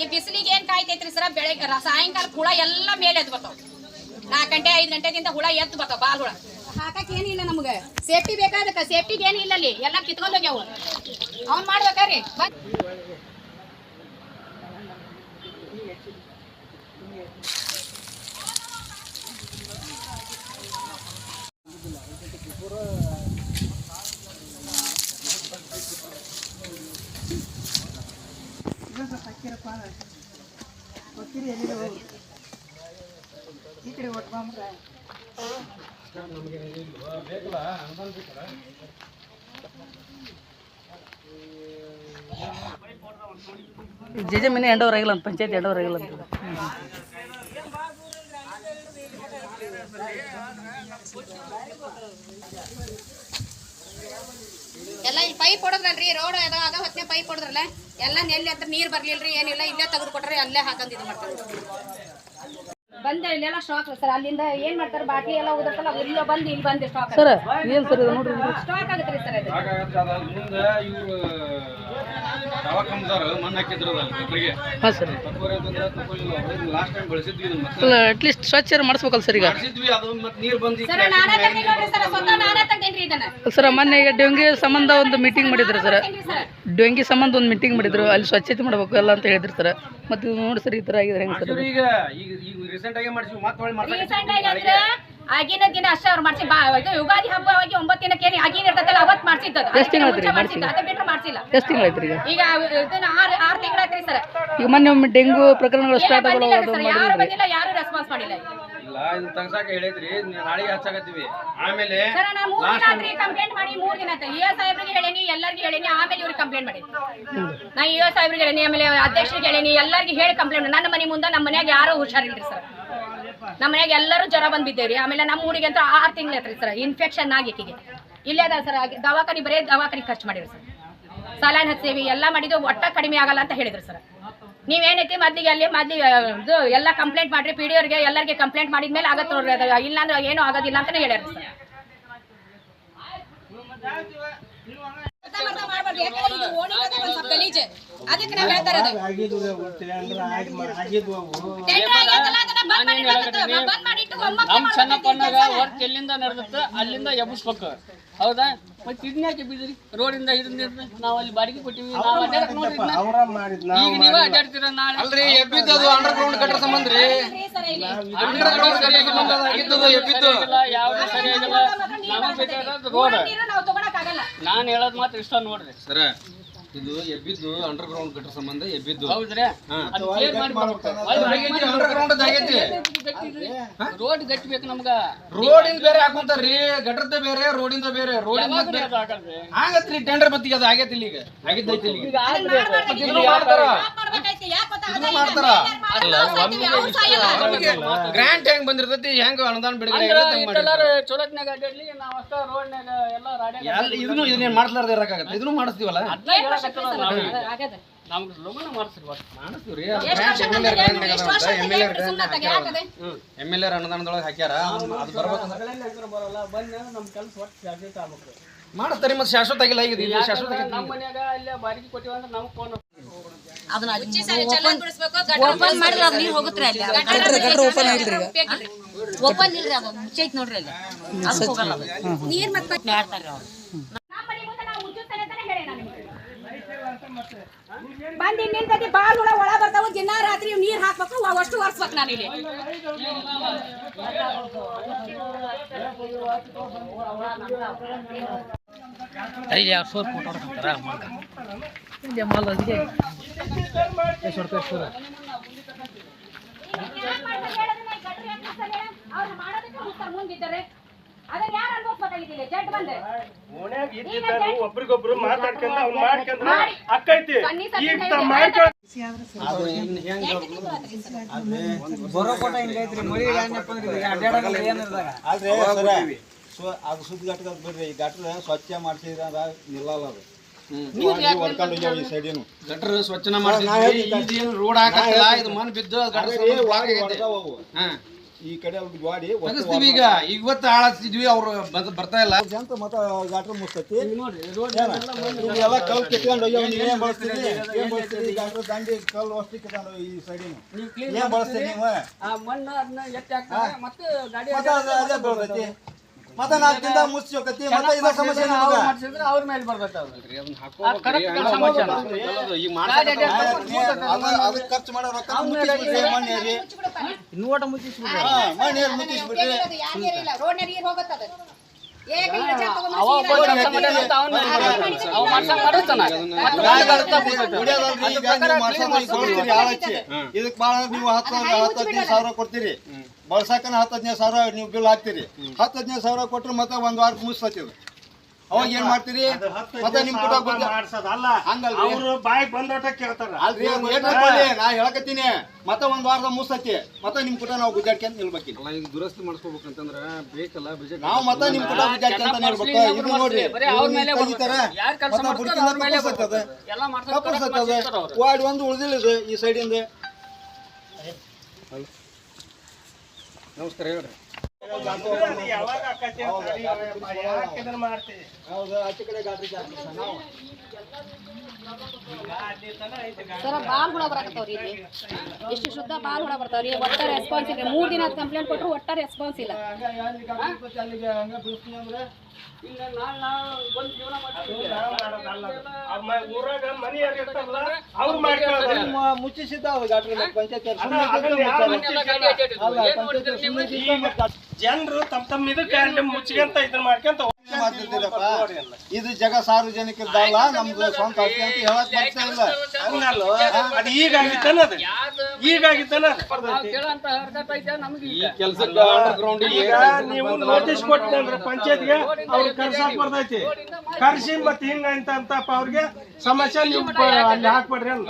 ಈ ಬಿಸಿಲಿಗೆ ಏನ್ ಕಾಯ್ತೈತ್ರಿ ಸರ? ಬೆಳಗ್ಗೆ ಸಾಯಂಕಾಲ ಹುಳ ಎಲ್ಲ ಮೇಲೆ ಎದ್ದು ಬರ್ತಾವ. ನಾಲ್ಕು ಗಂಟೆ, ಐದು ಗಂಟೆದಿಂದ ಹುಳ ಎದ್ದು ಬರ್ತಾವ, ಬಾಲ್ ಹುಳ. ಹಾಕಕ್ ಏನಿಲ್ಲ ನಮ್ಗೆ. ಸೇಫ್ಟಿ ಬೇಕಾದಕ್ಕ ಸೇಫ್ಟಿಗೆ ಏನಿಲ್ಲ ಅಲ್ಲಿ ಎಲ್ಲ ಕಿತ್ಕೊಂಡೋಗ್ಯಾವ ಅವ್ನ್ ಮಾಡ್ಬೇಕಾರಿ? ಬಂದ್ ಜೆ ಜೆ ಮನೆ ಎಂಡೋರ್ ಆಗಿಲ್ಲ ಅಂತ ಪಂಚಾಯತ್ ಎಂಡೋರ್ ಆಗಿಲ್ಲ ಅಂತ. ಎಲ್ಲ ಈ ಪೈಪ್ ಹೊಡೆದ್ರಲ್ರಿ ರೋಡ್ ಅದ ಅದ ಹೊತ್ತಿನ ಪೈಪ್ ಹೊಡೆದ್ರಲ್ಲ ಎಲ್ಲ ನೆಲ್ಲಿ ಹತ್ರ ನೀರ್ ಬರ್ಲಿಲ್ರಿ ಏನಿಲ್ಲ ಇಲ್ಲೇ ತೆಗೆದು ಕೊಟ್ರೆ ಅಲ್ಲೇ ಹಾಕಂದ್ ಇದು ಮಾಡ್ತಾರೆ. ಬಂದ ಇಲ್ಲೆಲ್ಲ ಸ್ಟಾಕ್ ಸರ್ ಅಲ್ಲಿಂದ ಏನ್ ಮಾಡ್ತಾರೆ ಬಾಟ್ಲಿ ಎಲ್ಲ ಉದರ್ತಲ್ಲ ಇಲ್ಲ ಬಂದು ಇಲ್ಲಿ ಬಂದು ಸ್ಟಾಕ್ ಸರ್ ಏನು ಸರ್ ನೋಡ್ರಿ. ಸ್ಟಾಕ್ ಆಗತ್ರಿ ಸರ್ ಇದು. ಹಾಂ ಸರ್. ಅಲ್ಲ ಅಟ್ಲೀಸ್ಟ್ ಸ್ವಚ್ಛ ಮಾಡಿಸ್ಬೇಕಲ್ಲ ಸರ್ ಈಗ? ಮಾಡಿಸಿದ್ವಿ ಅದು ಮತ್ತೆ ನೀರು ಬಂದು ಸರ್ ಮೊನ್ನೆ ಈಗ ಡೆಂಗಿ ಸಂಬಂಧ ಒಂದು ಮೀಟಿಂಗ್ ಮಾಡಿದ್ರು ಸರ್. ಡೆಂಗಿ ಸಂಬಂಧ ಒಂದು ಮೀಟಿಂಗ್ ಮಾಡಿದ್ರು ಅಲ್ಲಿ ಸ್ವಚ್ಛತೆ ಮಾಡ್ಬೇಕು ಎಲ್ಲ ಅಂತ ಹೇಳಿದ್ರು ಸರ್ ಮತ್ತೆ ನೋಡಿ ಸರ್ ಈ ತರ ಆಗಿದ್ರೆ ಹೆಂಗೆ ಸರ್ ಈಗ ಈಗ ಈಗ ರೀಸೆಂಟ್ ಆಗಿ ಮಾಡಿಸಿವಿ ಮತ್ತೆ ಹೊಳ್ಳಿ ಮಾಡ್ಸಕ್ಕೆ ರೀಸೆಂಟ್ ಆಗಿ ಅಂದ್ರೆ ಆಗಿನ ದಿನ ಅಷ್ಟೇ ಅವ್ರು ಮಾಡ್ಸಿ ಬಾ ಇದು ಯುಗಾದಿ ಹಬ್ಬವಾಗಿ ಒಂಬತ್ತು ದಿನಕ್ಕೆ ಆಗಿನ ಇರ್ತದಲ್ಲ ಅವತ್ತು ಮಾಡಿಸಿದ್ದು ಎಷ್ಟ್ ತಿಂಗ್ಳು ಆಯ್ತ್ರಿ ಮಾಡ್ಸಿದ್ದು ಅದೇ ಬಿಟ್ಟರೆ ಮಾಡ್ಸಿಲ್ಲ. ಎಷ್ಟು ಈಗ? ಈಗ ಇದನ್ನ ಆರು ಆರು ಸರ್. ಈಗ ಮೊನ್ನೆ ಒಮ್ಮೆ ಡೆಂಗು ಪ್ರಕರಣಗಳು ಸ್ಟಾರ್ಟ್ ಆಗಲ್ಲ ಯಾರು ಬಂದಿಲ್ಲ ಯಾರು ರೆಸ್ಪಾನ್ಸ್ ಮಾಡಿಲ್ಲ ತೆಗ್ಸಾಕ ಹೇಳಿದ್ರಿ ನಾಳೆಗೆ ಹಚ್ಚಾಕತ್ತೀವಿ. ಆಮೇಲೆ ಸರ್ ನಾ ಮೂರ್ ದಿನ ಆತ್ರಿ ಕಂಪ್ಲೇಂಟ್ ಮಾಡಿ ಮೂರ್ ದಿನ ಆಯ್ತು ಇ ಸಾಹೇಬ್ರಿಗೆ ಹೇಳಿನಿ ಎಲ್ಲರಿಗೂ ಹೇಳೇನಿ ಆಮೇಲೆ ಇವ್ರಿಗೆ ಕಂಪ್ಲೇಂಟ್ ಮಾಡಿ ನಾ ಇ ಸಾಹೇಬ್ರಿಗೆ ಹೇಳಿನಿ ಆಮೇಲೆ ಅಧ್ಯಕ್ಷರಿಗೆ ಹೇಳಿನಿ ಎಲ್ಲರಿಗೂ ಹೇಳಿ ಕಂಪ್ಲೇಂಟ್ ನನ್ನ ಮನೆ ಮುಂದೆ ನಮ್ಮ ಮನ್ಯಾಗ ಯಾರು ಹುಷಾರಿಲ್ರಿ ಸರ್. ನಮ್ಮ ಮನ್ಯಾಗ ಎಲ್ಲರೂ ಜ್ವರ ಬಂದ್ ಬಿದ್ದೇವ್ರಿ ಆಮೇಲೆ ನಮ್ಮ ಊರಿಗೆ ಅಂತ ಆರು ತಿಂಗಳು ಐತ್ರಿ ಸರ್ ಇನ್ಫೆಕ್ಷನ್ ಆಗಿಕ್ಕಿಗೆ ಇಲ್ಲೇ ಅದ ಸರ್ ದವಾಖಾನಿ ಬರೇ ದವಾಖಾನಿ ಖರ್ಚು ಮಾಡಿರಿ ಸರ್. ಸಲಾನ್ ಹಚ್ಚೇವಿ ಎಲ್ಲ ಮಾಡಿದ್ದು ಒಟ್ಟ ಕಡಿಮೆ ಆಗಲ್ಲ ಅಂತ ಹೇಳಿದ್ರು ಸರ್. ನೀವೇನೈತಿ ಮೊದ್ಲಿಗೆ ಅಲ್ಲಿ ಮೊದ್ಲಿಗೆ ಇದು ಎಲ್ಲ ಕಂಪ್ಲೇಂಟ್ ಮಾಡ್ರಿ ಪಿ ಡಿ ಅವ್ರಿಗೆ ಎಲ್ಲರಿಗೆ ಕಂಪ್ಲೇಂಟ್ ಮಾಡಿದ್ಮೇಲೆ ಆಗತ್ತೆ ನೋಡ್ರಿ ಅದು ಇಲ್ಲಾಂದ್ರೆ ಏನೂ ಆಗೋದಿಲ್ಲ ಅಂತಾನೆ ಹೇಳ್ಯಾರ ಅದಕ್ಕೆ ನಾವು ಹೇಳ್ತಾ ಇರೋದು. ನಮ್ ಮಾಡ್ಬೇಕಂತ ಸಣ್ಣಪ್ಪನಾಗ ವರ್ಕ್ ಎಲ್ಲಿಂದ ನಡೆದತ್ತ ಅಲ್ಲಿಂದ ಎಬ್ಬಿಸ್ಬೇಕು. ಹೌದಾ? ಮತ್ತೆ ಇದನ್ಯಾಕೆ ಬಿದ್ರಿ ರೋಡಿಂದ ಇದನ್ನ ನಾವು ಅಲ್ಲಿ ಬಾಡಿಗೆ ಕೊಟ್ಟಿವಿ ನಾವು ಅಡ್ಡಾಡಕ್ ನೋಡ್ರಿ ಇದನ್ನ. ಈಗ ನೀವ ಅಡ್ಡಾಡ್ತೀರ ನಾಳೆ? ಅಲ್ರಿ ಎಬ್ಬಿದ್ದು ಅದು ಅಂಡರ್ ಗ್ರೌಂಡ್ ಕಟ್ಟಡ ಸಂಬಂಧ ರೀ. ಅಂಡರ್ ಗ್ರೌಂಡ್ ಆಗಿದ್ದು ಎಬ್ಬಿದ್ದು. ಸರಿಯಾಗಿಲ್ಲ ಯಾವ್ದು ಸರಿಯಾಗಿಲ್ಲ. ನಮಗೆ ಬೇಕಾಗಿರೋದು ರೋಡ್ ನಾವು ತಗೊಳಕ್ಕಾಗಲ್ಲ. ನಾನು ಹೇಳೋದು ಮಾತ್ರ ಇಷ್ಟ ನೋಡ್ರಿ. ಸರ ಇದು ಎಬ್ಬಿದ್ದು ಅಂಡರ್ ಗ್ರೌಂಡ್ ಕಟ್ಟಡ ಸಂಬಂಧ ಎಬ್ಬಿದ್ದು. ಹೌದ್ರಿ? ಅದು ಕ್ಲಿಯರ್ ಮಾಡಿ ಬರ್ಬೇಕು. ಅಂಡರ್ ಗ್ರೌಂಡ್ ಆಗೈತಿ ರೋಡ್ ಗಟ್ಟಿಬೇಕು ನಮ್ಗ ರೋಡಿಂದ ಬೇರೆ ಹಾಕೊಂತಾರ್ರಿ ಗಟ್ಟರ್ದ ಬೇರೆ ರೋಡಿಂದ ಬೇರೆ ರೋಡಿಂದ ಆಗತ್ರಿ ಟೆಂಡರ್ ಬತ್ತಿಗೆ ಅದು ಆಗೈತಿ ಇಲ್ಲಿ ಈಗ. ಆಗಿದ್ದೈತಿ ಈಗ. ಮಾಡ್ತಾರ? ಇದನ್ನು ಗ್ರಾಂಟ್ ಹೆಂಗ್ ಬಂದಿರ್ತೈತಿ ಹೆಂಗ್ ಅನುದಾನ ಬಿಡುಗಡೆ ಚೊಲೋತ್ನಾಗ ಅಡ್ಡಾಡ್ಲಿ ನಾವು ಅಷ್ಟ ರೋಡ್ನಾಗ ಎಲ್ಲ ರಾಡ್ಯಾಗ ಇದನ್ನು ಇದನ್ನೇನ್ ಮಾಡ್ಲಾರ್ದ ಇರಕಾಗತ್ತೆ? ಇದನ್ನು ಮಾಡಿಸ್ತೀವಲ್ಲ. ನಮ್ಗೆ. ಲಗುನ ಮಾಡಿಸ್ರಿ. ಮಾಡಿಸ್ತೀವ್ರಿ. ಎಂ ಎಲ್ ಅನುದಾನದೊಳಗೆ ಹಾಕ್ಯಾರ? ಅದು ಬರ್ಬೇಕಂದ್ರೆ ಮಾಡಿಸ್ತಾರೆ ಮತ್ತೆ ಶಾಶ್ವತ ಆಗಿಲ್ಲ ಈಗ ಇದು ಶಾಶ್ವತ. ನಮ್ಮ ಮನ್ಯಾಗ ಅಲ್ಲೇ ಬಾಡಿಗೆ ಕೊಟ್ಟಿವಂದ್ರೆ ನಮ್ಗೆ ಫೋನ್ ಓಪನ್ ಮಾಡಿದ್ರೆ ಅದು ನೀರು ಹೋಗುತ್ತೆ ಅಲ್ಲಿ ಗಟ್ರ ಓಪನ್ ಆಗಿಲ್ರಿ. ಓಪನ್ ಇಲ್ರಿ ಅದು ಮುಚ್ಚೈತ್ ನೋಡ್ರಿ ಅಲ್ಲಿ ಅದು ಹೋಗಲ್ಲ ಅದು. ನೀರ್ ಮತ್ತೆ ಮಾಡ್ತಾರೆ ಅವ್ರು. ಬಂದ್ ನಿಂತೈತಿ ಬಾಲ್ ಹುಳ ಒಳ ಬರ್ತಾವ ದಿನ ರಾತ್ರಿ ನೀರ್ ಹಾಕ್ಬೇಕು ಅಷ್ಟು ಒರ್ಸ್ಬೇಕು ನಾನು ಇಲ್ಲಿ ಐದು ಎರಡು ಸಾವಿರ ಫೋಟೋ ಹೊಡ್ಕೊಂತಾರ ಇಲ್ಲಿ ಮಾಲ್ ಅದಕ್ಕೆ ಎಷ್ಟು ಬಂದೆ ಒಬ್ರಿಗೊಬ್ರು ಮಾತಾಡ್ಕೊಂಡ್ ಅವ್ನ್ ಮಾಡ್ಕೊಂಡ್ರೆ ಮಾಡಿ. ಅಕ್ಕೈತಿ ಕಣ್ಣಿ ಈಗ ಸತ್ಯ ತ ಹೇಳಿ. ಮಾಡ್ಕೊಂಡ್ ಅದು ಹೆಂಗ್- ಹೆಂಗ್ ಆದ್ರೆ ಅದು ಸುದ್ದಿ ಘಟಕ ಬಿಡ್ರಿ. ಈ ಘಟಕ ಸ್ವಚ್ಛ ಮಾಡಿಸಿದ್ರ ನಿಲ್ಲಲ್ಲ ಅದು. ಹೊಡ್ಕೊಂಡು ಹೋಗ್ಯಾವ ಈ ಸೈಡಿನು. ಗಟ್ರ ಸ್ವಚ್ಛನ ಮಾಡ್ತಿದ್ವಿ ಇದೇನು ರೋಡ್ ಇದು ಮಣ್ಣು ಬಿದ್ದು ಗಟ್ರ ಸಂಬಂಧ block ಆಗೈತೆ. ಹೊಡ್ದಾವ ಅವು ಹಾ. ಈ ಕಡೆ ಅವ್ರಿಗೆ ಗಾಡಿ ತೆಗಿಸ್ತೀವಿ ಈಗ. ಇವತ್ತು ಅವ್ರು ಬಂದ್- ಬರ್ತಾ ಇಲ್ಲ. ಮತ್ತ ಗಾಟ್ರ ಮುಸ್ತತಿ ಇವೆಲ್ಲ ಕಲ್ಲು ಕಿತ್ಕೊಂಡು ಹೋಗ್ಯಾವ ನೀವು ಏನ್ ಬಳಸ್ತೀರಿ? ಏನ್ ಬಳಸ್ತೀರಿ? ಗಾಟ್ರ ದಂಡಿ ಕಲ್ಲು ಅಷ್ಟು ಕಿತ್ಕೊಂಡು ಹೋಗಿ ಈ ಸೈಡಿನ. ನೀವು ಕ್ಲೀನ್ ಏನ್ ಬಳಸ್ತೀರಿ ನೀವು? ಆ ಮಣ್ಣು ಅದನ್ನ ಎತ್ತಿ ಹಾಕ್ತಾರೆ ಮತ್ತೆ ಗಾಡಿ ಮತ್ತ ಅದ ಅದೇ ಬರ್ತೈತಿ. ಮತ್ತ ನಾಲ್ಕು ದಿನ ಮುಚ್ಚಿ ಹೋಗತಿ ಮತ್ತ ಇದ ಸಮಸ್ಯೆ ನಿಮ್ಗ. ಅವ್ರ ಮೇಲೆ ಅದಕ್ಕೆ ಖರ್ಚು ಮಾಡೋ ರೊಕ್ಕ ಮುಚ್ಚಿಸ್ಬಿಟ್ರಿ ಮಣ್ಣು ಏರಿ ಮಣ್ಣು ಏರಿ ಮುಚ್ಚಿಸ್ಬಿಟ್ರಿ. ರೋಡ್ ನೀರು ಹೋಗುತ್ತದ. ಇದಕ್ ಬಾಳ ನೀವು ಹತ್ತು ಹತ್ತು ಹದಿನೈದು ಸಾವಿರ ಕೊಡ್ತೀರಿ. ಬಳಸಾಕನ ಹತ್ತು ಹದಿನೈದು ಸಾವಿರ ನೀವು ಬಿಲ್ ಹಾಕ್ತೀರಿ. ಹತ್ತು ಹದಿನೈದು ಸಾವಿರ ಕೊಟ್ಟರೆ ಮತ್ತೆ ಒಂದ್ ವಾರ ಮುಗಿಸ್ತತಿ ಅವಾಗ ಏನ್ ಮಾಡ್ತೀರಿ? ಮತ್ತೆ ನಿಮ್ ಹಂಗಲ್ರಿ. ಅವ್ರು ಬಾಯಿಗೆ ಬಂದೋಟ ಕೇಳ್ತಾರ. ಅಲ್ರಿ ನಾ ಹೇಳಕತ್ತೀನಿ. ಮತ್ತೆ ಒಂದ್ ವಾರದ ಮೂಸತಿ ಮತ್ತೆ ನಿಮ್ ಕುಟ ನಾವು ಗುದ್ದಾಡ್ಕೊಂತ ನಿಲ್ಬೇಕಿಲ್ಲ. ಅಲ್ಲ ಈಗ ದುರಸ್ತಿ ಮಾಡಿಸ್ಕೋಬೇಕಂತಂದ್ರ ಬೇಕಲ್ಲ ಬಿಜೆಪಿ ನಾವು ಮತ್ತೆ ನಿಮ್ ಕುಟ ಅಂತ ನಿಲ್ಬೇಕು ಇದು ನೋಡ್ರಿ. ವಾರ್ಡ್ ಒಂದು ಉಳಿದಿಲ್ಲ ಇದು ಈ ಸೈಡಿಂದ. ನಮಸ್ಕಾರ ಹೇಳ್ರಿ. ಸರ ಬಾಲ್ ಹುಳ ಬರಾಕತ್ತವ್ರಿ ಇಲ್ಲಿ. ಎಷ್ಟು ಶುದ್ಧ ಬಾಲ್ ಹುಳ ಬರ್ತಾವ್ರಿ. ಒಟ್ಟ ರೆಸ್ಪಾನ್ಸ್ ಇಲ್ಲ. ಮೂರು ದಿನ ಕಂಪ್ಲೇಂಟ್ ಕೊಟ್ಟರು ಒಟ್ಟ ರೆಸ್ಪಾನ್ಸ್ ಇಲ್ಲ. ಈಗ ನಾಳೆ ನಾವು ಬಂದು ಜೀವನ ಮಾಡ್ತೀವಿ. ಅವ್ರ ಮ- ಊರಾಗ ಮನಿ ಯಾರು ಇರ್ತಾರಲ್ಲ ಅವ್ರು ಮಾಡ್ಕೊಳ್ಳೋದು ಮುಚ್ಚಿಸಿದ್ದಾವ ಗಾಡಿ ಪಂಚಾಯತ್ ಜನರು ತಮ್ಮ ತಮ್ಮ ಇದಕ್ಕೆ ಮುಚ್ಕೊಂತ ಇದನ್ನ ಮಾಡ್ಕೊಂತ ಇದು ಜಗ ಸಾರ್ವಜನಿಕ ನಮ್ದು ಸ್ವಂತ ಆಸ್ತಿ ಅಂತ ಹೇಳಕ್ ಬರ್ತಾ ಇಲ್ಲ. ಹಂಗಲ್ಲ. ಅದು ಈಗಾಗಿತ್ತಾನ ಈಗಾಗಿತ್ತಾನ ಈಗ. ಕೆಲ್ಸಕ್ಕೆ ಅಂಡರ್ ಗ್ರೌಂಡ್ ಈಗ ನೀವು ನೋಟಿಸ್ ಕೊಟ್ಟಿದ್ರೆ ಪಂಚಾಯತ್ಗೆ ಅವ್ರಿಗೆ ಕರ್ಸಕ್ ಬರ್ತೈತಿ ಕರ್ಸಿ ಮತ್ತೆ ಹಿಂಗ ಅಂತ ಅಂತಪ್ಪ ಅವ್ರಿಗೆ ಸಮಸ್ಯೆ ನೀವು ಅಲ್ಲಿ ಹಾಕ್ಬಿಡ್ರಿ ಅಂತ